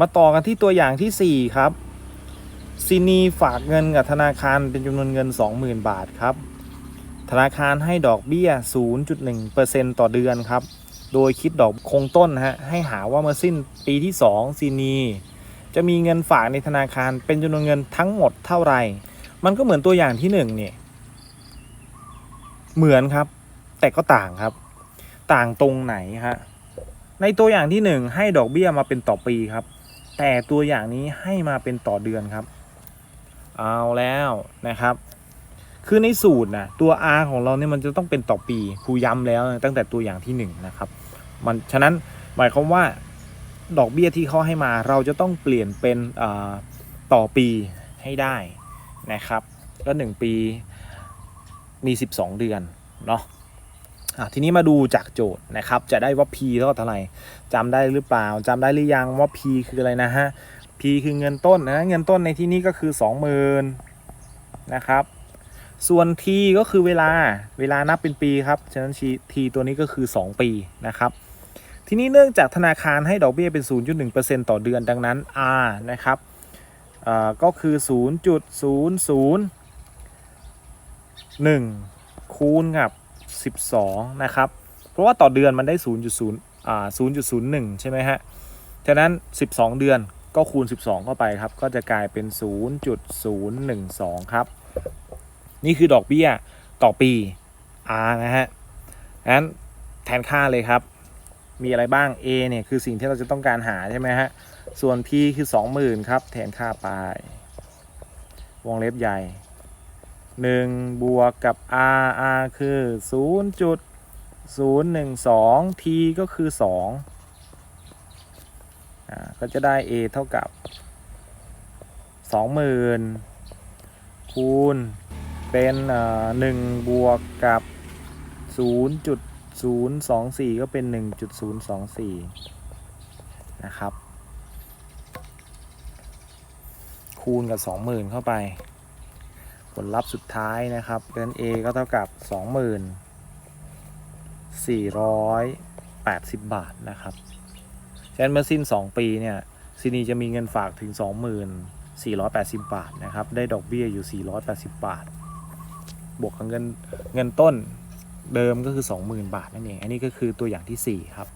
มาต่อกันที่ตัวอย่างที่ 4 ครับซินีฝากเงินกับธนาคารเป็นจำนวนเงิน 20,000 บาทครับ ธนาคารให้ดอกเบี้ย 0.1%ต่อเดือนครับ โดยคิดดอกคงต้นฮะให้หาว่าเมื่อสิ้นปีที่2ซินีจะมีเงินฝากในธนาคารเป็นจำนวนเงินทั้งหมดเท่าไหร่ มันก็เหมือนตัวอย่างที่1เนี่ยเหมือนครับ แต่ก็ต่างครับ ต่างตรงไหนฮะในตัวอย่างที่ 1 ให้ดอกเบี้ยมาเป็นต่อปีครับ แต่ตัวอย่างนี้ให้มาเป็นต่อเดือนครับ เอาแล้วนะครับ คือในสูตรนะตัว R ของเราเนี่ยมันจะต้องเป็นต่อปีครูย้ำแล้วตั้งแต่ตัวอย่างที่1นะครับมันฉะนั้นหมายความว่าดอกเบี้ยที่เขาให้มาเราจะต้องเปลี่ยนเป็นอ่าต่อปีให้ได้นะครับ ก็ 1 ปีมี 12 เดือนเนาะ ทีนี้มาดูจากโจทย์นะครับ จะได้ว่า P เท่ากับเท่าไหร่จำได้หรือเปล่าจำได้หรือยังว่า P คืออะไรนะฮะ P คือเงินต้นนะเงินต้นในที่นี้ก็คือ 20,000นะครับ ส่วน t ก็คือเวลาเวลานับเป็นปีครับ ฉะนั้น t ตัวนี้ก็คือ 2 ปีนะครับ ทีนี้เนื่องจากธนาคารให้ดอกเบี้ยเป็น 0.1%ต่อเดือนดังนั้น r นะครับเอ่อก็คือ 0.001คูณกับ 12 นะครับ เพราะว่าต่อเดือนมันได้ 0.0อ่า0.01 ใช่ไหมฮะ ฉะนั้น 12 เดือนก็คูณ 12 เข้าไปครับ ก็จะกลายเป็น 0.012 ครับ นี่คือดอกเบี้ยต่อปี R นะฮะงั้นแทนค่าเลยครับ มีอะไรบ้าง A เนี่ยคือสิ่งที่เราจะต้องการหาใช่ไหมฮะ ส่วน P คือ 20,000 ครับ แทนค่าไป วงเล็บใหญ่ 1 บวกกับ R R คือ 0.012 T ก็คือ 2 อ่า ก็จะได้ A เท่ากับ 20,000 คูณ เป็นเอ่อ1บวกกับ 0.024 ก็เป็น 1.024 นะครับ คูณกับ 20,000 เข้าไป ผลลัพธ์สุดท้ายนะครับเป็น A ก็เท่ากับ 24,80 บาทนะครับฉะนั้นเมื่อสิ้น 2 ปีเนี่ยซินีจะมีเงินฝากถึง 24,80 บาทนะครับ ได้ดอกเบี้ยอยู่ 480 บาท บวกกับเงินเงินต้นเดิมก็คือ 20,000 บาทนั่นเอง อันนี้ก็คือตัวอย่างที่ 4 ครับ